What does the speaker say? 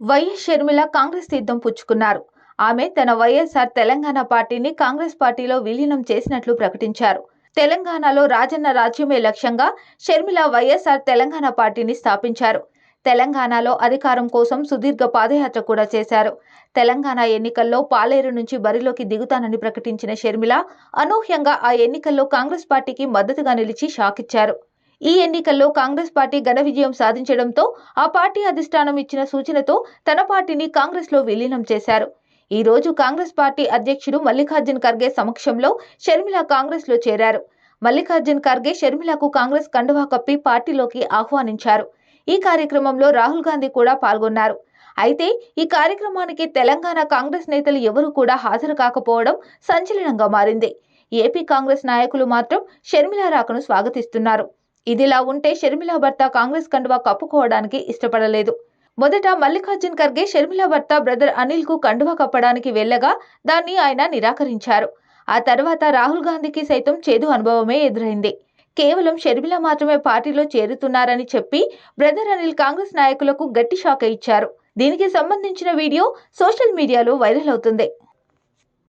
YS Sharmila Congress తీర్థం పుచ్చుకున్నారు. ఆమె తన వైఎస్ఆర్ తెలంగాణ పార్టీని కాంగ్రెస్ పార్టీలో విలీనం చేసినట్లు ప్రకటించారు. తెలంగాణలో రాజన్న రాజ్యమే లక్ష్యంగా షర్మిల వైఎస్ఆర్ తెలంగాణ పార్టీని స్థాపించారు. తెలంగాణలో అధికారం కోసం సుదీర్ఘ పాదయాత్ర కూడా చేశారు. తెలంగాణ ఎన్నికల్లో పాలేరు నుంచి బరిలోకి దిగుతానని ప్రకటించిన షర్మిల అనూహ్యంగా ఆ ఎన్నికల్లో కాంగ్రెస్ పార్టీకి మద్దతుగా నిలిచి షాక్ ఇచ్చారు ఈ ఎన్నికల్లో కాంగ్రెస్ పార్టీ ఘన విజయం సాధించడంతో ఆ పార్టీ అధిష్టానం ఇచ్చిన సూచనతో తన పార్టీని కాంగ్రెస్లో విలీనం చేశారు. ఈ రోజు కాంగ్రెస్ పార్టీ అధ్యక్షుడు మల్లికార్జున్ ఖర్గే సమక్షంలో షర్మిల కాంగ్రెస్లో చేరారు. మల్లికార్జున్ ఖర్గే షర్మిలకు కాంగ్రెస్ కండువా కప్పి పార్టీలోకి ఆహ్వానించారు. ఈ కార్యక్రమంలో రాహుల్ గాంధీ కూడా పాల్గొన్నారు. అయితే ఈ కార్యక్రమానికి తెలంగాణ కాంగ్రెస్ నేతలు ఎవరూ కూడా హాజరు కాకపోవడం సంచలనంగా మారింది. ఏపీ కాంగ్రెస్ నాయకులు మాత్రం షర్మిల రాకను స్వాగతిస్తున్నారు. ఇదిలా ఉంటే షర్మిల భర్త కాంగ్రెస్ కండువా కప్పుకోవడానికి ఇష్టపడలేదు. మొదట మల్లికార్జున్ ఖర్గే షర్మిల భర్త బ్రదర్ అనిల్కు కండువా కప్పడానికి వెళ్ళగా దాన్ని ఆయన నిరాకరించారు. ఆ తర్వాత రాహుల్ గాంధీకి సైతం చేదు అనుభవమే ఎదురైంది. కేవలం షర్మిల మాత్రమే పార్టీలో చేరుతున్నారని చెప్పి బ్రదర్ అనిల్ కాంగ్రెస్ నాయకులకు గట్టి షాక్ ఇచ్చారు. దీనికి సంబంధించిన వీడియో సోషల్ మీడియాలో వైరల్ అవుతుంది.